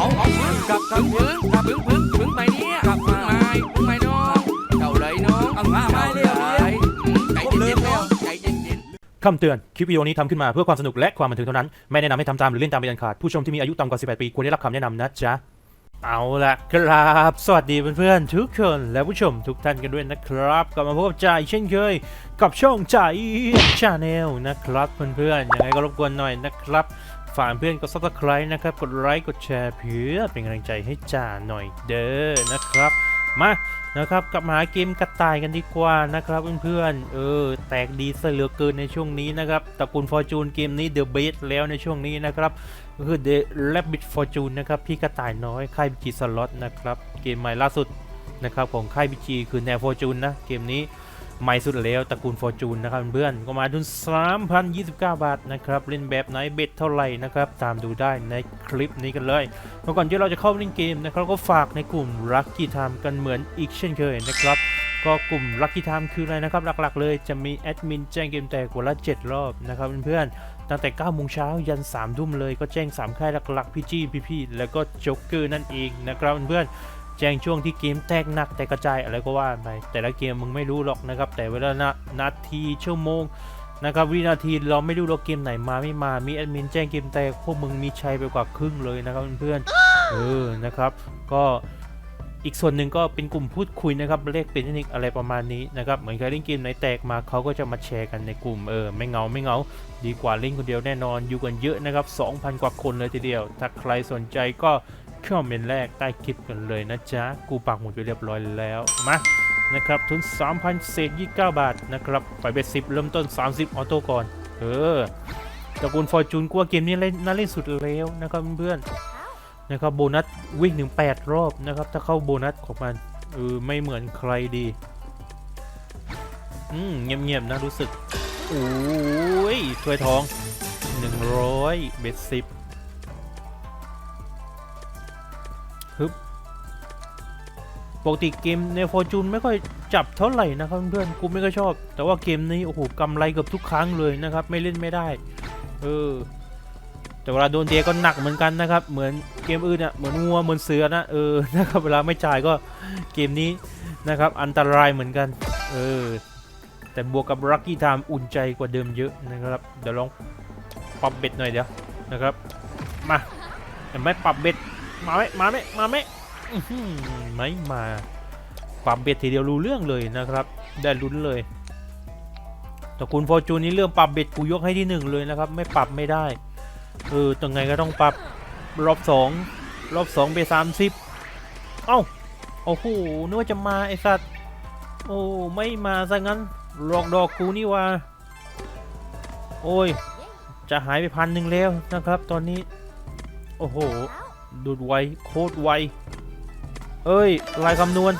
เอาเอาพึ่งกลับกลับพึ่งกลับพึ่งพึ่งพึ่งไปเนี่ยกลับพึ่งไม่พึ่งไม่น้องเจ้าเลยน้องเอามาไม่เลยใจเย็นๆแล้วใจเย็นๆคำเตือน คลิปวิดีโอนี้ทำขึ้นมาเพื่อความสนุกและความบันเทิงเท่านั้น ไม่แนะนำให้ทำตามหรือเล่นตามเป็นอันขาด ผู้ชมที่มีอายุต่ำกว่า 18 ปีควรได้รับคำแนะนำนะจ๊ะเอาละครับ สวัสดีเพื่อนๆทุกคนและผู้ชมทุกท่านกันด้วยนะครับกลับมาพบกับจ่ายเช่นเคย กับช่องจ่ายชาแนลนะครับเพื่อนๆยังไงก็รบกวนหน่อยนะครับ ฝากเพื่อนกด subscribe นะครับ กดไลค์ กดแชร์เพื่อเป็นกำลังใจให้จ่าหน่อยเด้อนะครับ มานะครับกลับมาเกมกระต่ายกันดีกว่านะครับเพื่อนๆเออแตกดีเหลือเกินในช่วงนี้นะครับตระกูลฟอร์จูนเกมนี้เดอะเบสแล้วในช่วงนี้นะครับคือ The Rabbit Fortune นะครับพี่กระต่ายน้อยค่ายบิจีสล็อตนะครับเกมใหม่ล่าสุดนะครับของค่ายบิจีคือแนวฟอร์จูนนะเกมนี้ ใหม่สุดแล้วตระกูลฟอร์จูนนะครับเพื่อนก็มาทุน3,029 บาทนะครับเล่นแบบไหนเบ็ดเท่าไหร่นะครับตามดูได้ในคลิปนี้กันเลยเมื่อก่อนที่เราจะเข้าเล่นเกมนะครับก็ฝากในกลุ่ม Lucky Time กันเหมือนอีกเช่นเคยนะครับก็กลุ่ม Lucky Time คืออะไรนะครับ หลักๆ เลยจะมีแอดมินแจ้งเกมแตกวันละ 7 รอบนะครับเพื่อนๆตั้งแต่9โมงเช้ายัน3ทุ่มเลยก็แจ้ง 3 ค่ายหลักๆพี่จี้พี่ๆแล้วก็โจ๊กเกอร์นั่นเองนะครับเพื่อนๆ แจ้งช่วงที่เกมแตกหนักแตกกระจายอะไรก็ว่าไป แต่ละเกมมึงไม่รู้หรอกนะครับ แต่เวลานะนาทีชั่วโมงนะครับวินาทีเราไม่รู้เราเกมไหนมาไม่มามีแอดมินแจ้งเกมแตกพวกมึงมีชัยไปกว่าครึ่งเลยนะครับเพื่อนเออนะครับ ก็อีกส่วนหนึ่งก็เป็นกลุ่มพูดคุยนะครับเลขเป็นเทคนิคอะไรประมาณนี้นะครับเหมือนใครเล่นเกมไหนแตกมาเขาก็จะมาแชร์กันในกลุ่มเออไม่เงาไม่เงาดีกว่าเล่นคนเดียวแน่นอนอยู่กันเยอะนะครับ2,000 กว่าคนเลยทีเดียว ถ้าใครสนใจก็ คอมเมนต์แรกใต้คลิปกันเลยนะจ๊ะ กูปักหมุดไปเรียบร้อยแล้วมานะครับทุน3,000เศษ29 บาทนะครับไปเบ็ด10 เริ่มต้น 30 ออโต้ก่อน เออตระกูลฟอร์จูนกว่าเกมนี้เล่นน่าเล่นสุดแล้วนะครับเพื่อนนะครับโบนัสวิ่งถึง8รอบนะครับ ถ้าเข้าโบนัสของมันเออไม่เหมือนใครดีอืมเงียบๆนะรู้สึกโอ้ยถ้วยทอง 100 เบ็ด10 ฮึบปกติเกมในฟอร์จูนไม่ค่อยจับเท่าไหร่นะครับเพื่อนๆกูไม่ค่อยชอบ แต่ว่าเกมนี้โอ้โหกำไรเกือบทุกครั้งเลยนะครับ ไม่เล่นไม่ได้ เออ แต่เวลาโดนเดียก็หนักเหมือนกันนะครับ เหมือนเกมอื่นอะเหมือนงัวเหมือนเสือนะเออนะครับเวลาไม่จ่ายก็เกมนี้นะครับ อันตรายเหมือนกัน เออ แต่บวกกับ Lucky Time อุ่นใจกว่าเดิมเยอะนะครับ เดี๋ยวลองปรับเบ็ดหน่อยเดี๋ยวนะครับ มาเห็นไหมปรับเบ็ด มาไหมมาไหมมาไหมไม่มาปรับเบ็ดทีเดียวรู้เรื่องเลยนะครับ ได้ลุ้นเลยแต่คุณฟอร์จูนนี่เรื่องปรับเบ็ดกูยกให้ที่หนึ่งเลยนะครับ ไม่ปรับไม่ได้เออตังไงก็ต้องปรับรอบสองรอบสองเบสามสิบเอ้าโอ้โหนึกว่าจะมาไอสัตว์โอ้ไม่มาซะงั้นหลอกดอกกูนี่ว่า โอ้ย จะหายไปพันหนึ่งแล้วนะครับ ตอนนี้ โอ้โห ดูดไวโคตรไวเอ้ยลายคำนวณ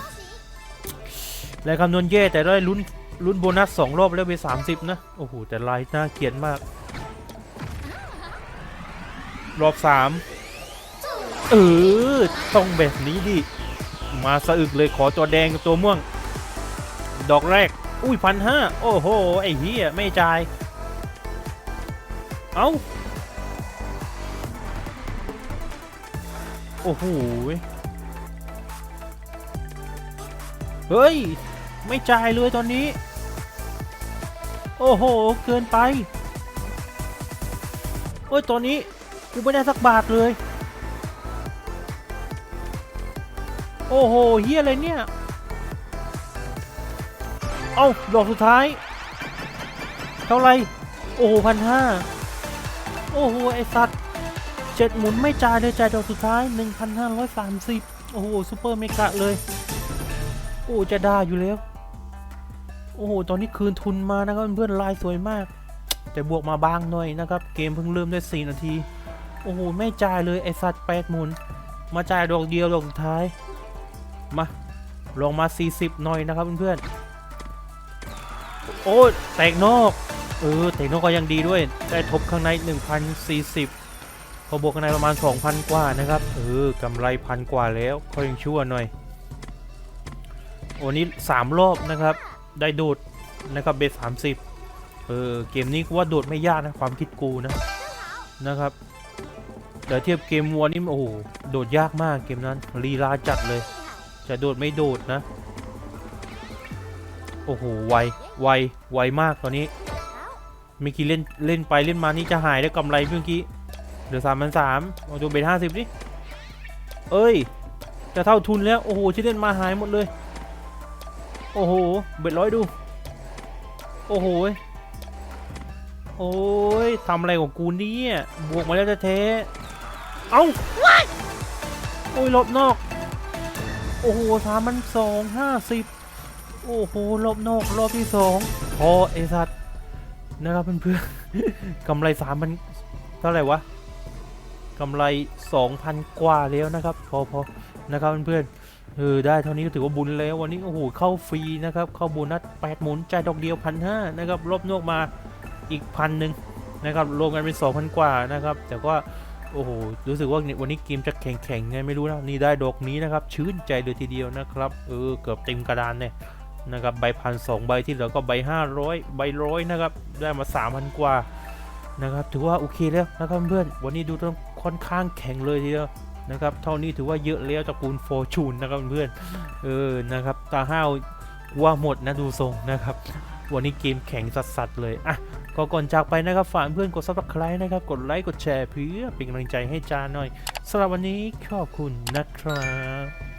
ลายคำนวณแย่แต่ได้ลุ้นลุ้นโบนัสสองรอบแล้วไปสามสิบนะ โอ้โห แต่ลายน่าเกลียดมาก รอบสามเออ ต้องแบบนี้ดิ มาสะอึกเลยขอตัวแดงกับตัวม่วง ดอกแรก อุ้ยพันห้าโอ้โห ไอ้เหี้ย ไม่จ่าย เอ้า โอ้โหเฮ้ย ไม่จ่ายเลยตอนนี้ โอ้โห เกินไปโอ้ยตอนนี้กูไม่ได้สักบาทเลย โอ้โหเฮียอะไรเนี่ย เอาดอกสุดท้าย เท่าไร โอ้โหพันห้า โอ้โห ไอสัตว์ เจ็ดหมุนไม่จ่ายเลยจ่ายดอกสุดท้าย 1,530 โอ้โหซูเปอร์เมกะเลย โอ้จะได้อยู่แล้ว โอ้โห ตอนนี้คืนทุนมานะครับเพื่อนลายสวยมาก แต่บวกมาบางหน่อยนะครับ เกมเพิ่งเริ่มได้4นาที โอ้โห ไม่จ่ายเลย ไอสัตว์แปดหมุน มาจ่ายดอกเดียวดอกสุดท้าย มาลองมา 40 หน่อยนะครับเพื่อนๆโอ้แตกนอกเออแตกนอกก็ยังดีด้วย ได้ทบข้างใน 1,040 พอบวกกันในประมาณ 2,000 กว่านะครับเออกำไรพันกว่าแล้วเขายังชั่วหน่อยโอ้นี้3รอบนะครับ ได้โดดนะครับเบสสามสิบเออเกมนี้กูว่าโดดไม่ยากนะความคิดกูนะนะครับเดี๋ยวเทียบเกมวัวนี่โอ้โหโดดยากมากเกมนั้นลีลาจัดเลย จะโดดไม่โดดนะโอ้โหไวไวไวมากตอนนี้เมื่อกี้เล่นเล่นไปเล่นมานี่จะหายได้กำไรเมื่อกี้ เหลือสามพันสามเอาตัวเบทห้าสิบดิเอ้ย จะเท่าทุนแล้ว โอ้โหที่เล่นมาหายหมดเลย โอ้โห เบ็ดร้อยดู โอ้โหยโอ้ยทำอะไรของกูเนี่ยบวกมาแล้วแท้ๆเอ้าโอ้ยลบนอก โอ้โหสามพันสองห้าสิบโอ้โหลบนอกรอบที่สองพอไอสัตว์นะครับเพื่อนๆกำไรสามพันเท่าไหร่วะ กำไรสองพันกว่าแล้วนะครับ พอพอนะครับเพื่อนๆเออได้เท่านี้ก็ถือว่าบุญแล้ววันนี้โอ้โหเข้าฟรีนะครับ เข้าโบนัสแปดหมุนจ่ายดอกเดียวพันห้านะครับรอบนอกมาอีกพันหนึ่งนะครับรวมกันเป็นสองพันกว่านะครับ แต่ก็โอ้โหรู้สึกว่าวันนี้เกมจะแข็งๆไงไม่รู้นะนี่ได้ดอกนี้นะครับ ชื่นใจเลยทีเดียวนะครับเออเกือบเต็มกระดานเนี่ยนะครับใบพันสองใบที่เหลือก็ใบห้าร้อยใบร้อยนะครับ ได้มาสามพันกว่านะครับ ถือว่าโอเคแล้วนะครับเพื่อนวันนี้ดูต้อง ค่อนข้างแข็งเลยทีเดียวนะครับ เท่านี้ถือว่าเยอะแล้วตระกูลโฟชูนนะครับเพื่อนเออนะครับตาห้าวว่าหมดนะดูทรงนะครับ วันนี้เกมแข็งสัสๆเลยอะก็ก่อนจากไปนะครับฝากเพื่อนกด subscribe นะครับ กดไลค์กดแชร์เพื่อเป็นกำลังใจให้จาหน่อยสำหรับวันนี้ขอบคุณนะครับ